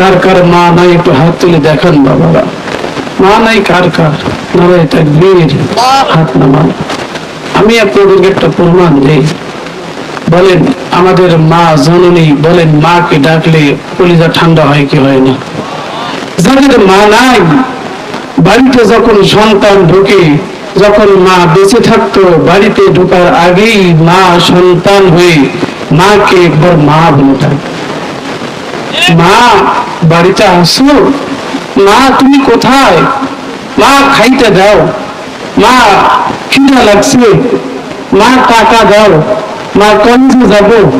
কার কার মা নাই একটু হাত তুলে দেখান বাবারা। মা নাই কার কার? নারায় তাকবীর, হাত নামান। আমি আপনাদেরকে একটা প্রমাণ দেই। বলেন, আমাদের মা জননী, বলেন, মাকে ডাকলে কলিজা ঠান্ডা হয় কি হয় না? যাদের মা নাই। বাড়িতে যখন সন্তান ঢুকে, যখন মা বেঁচে থাকতো, বাড়িতে ঢোকার আগেই মা সন্তান হয়ে মাকে একবার মা বলে ডাকে মা, বাড়িতে আসো। মা, তুমি কোথায়? মা, খাইতে দাও। মা, খিদা লাগছে। মা, টাকা দাও। মা, কলেজে যাব।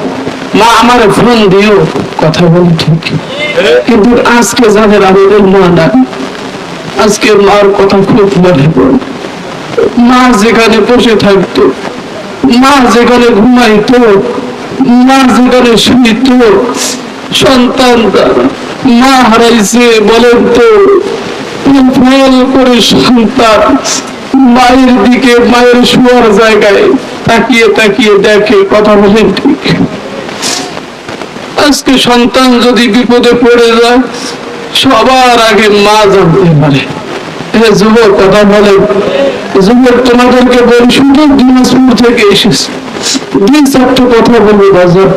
মা, আমার ফোন দিও। কথা বলি ঠিক। কিন্তু আজকে যাদের আমাদের মা না আজকে মার কথা খুব মনে পড়ে। মা যেখানে বসে থাকতো, মা যেখানে ঘুমাইতো, মা যেখানে শুইত সন্তান দ্বারা মা হারাইছে বলেন তো। ফল করে সন্তান, মায়ের দিকে, মায়ের শোয়ার জায়গায় তাকিয়ে তাকিয়ে দেখে, কথা বলেন ঠিক। আজকে সন্তান যদি বিপদে পড়ে যায়, সবার আগে মা জানতে পারে। যুবক, কথা বলে যুবক, তোমাদেরকে বলি সুন্দর দিনাজপুর থেকে এসেছে। দুই চারটে কথা বলব, বাজার।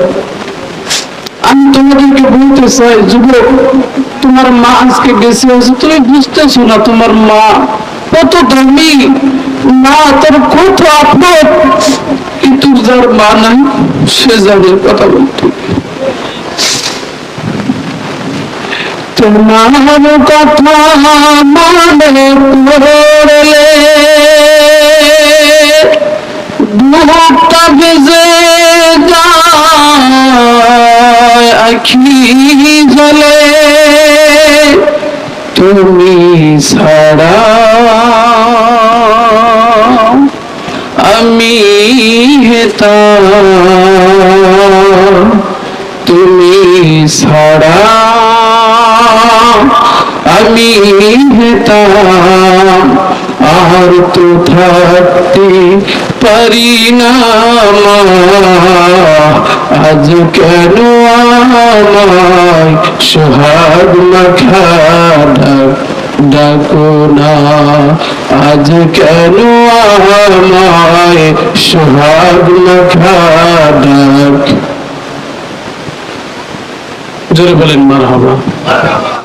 তোমাদেরকে বলতে চাই যুবক, তোমার মা আজকে বেঁচে আছে তুমি বুঝতেছো না তোমার মা কত দামি মা তোর কত কিন্তু যার মা নাই, সে জানে কথা বলতে। তোমার কথা মনে পড়লে দুটা বেজে যায় আখি জলে তুমি ছাড়া আমি হেতাম তুমি ছাড়া আমি হেতাম আর তো থাকতে পারি না মা। আজ কেন আমায় সোহাগ মাখা ডাক না। আজ কেন আমায় সোহাগ মাখা ডাক জোরে বলেন মার হবা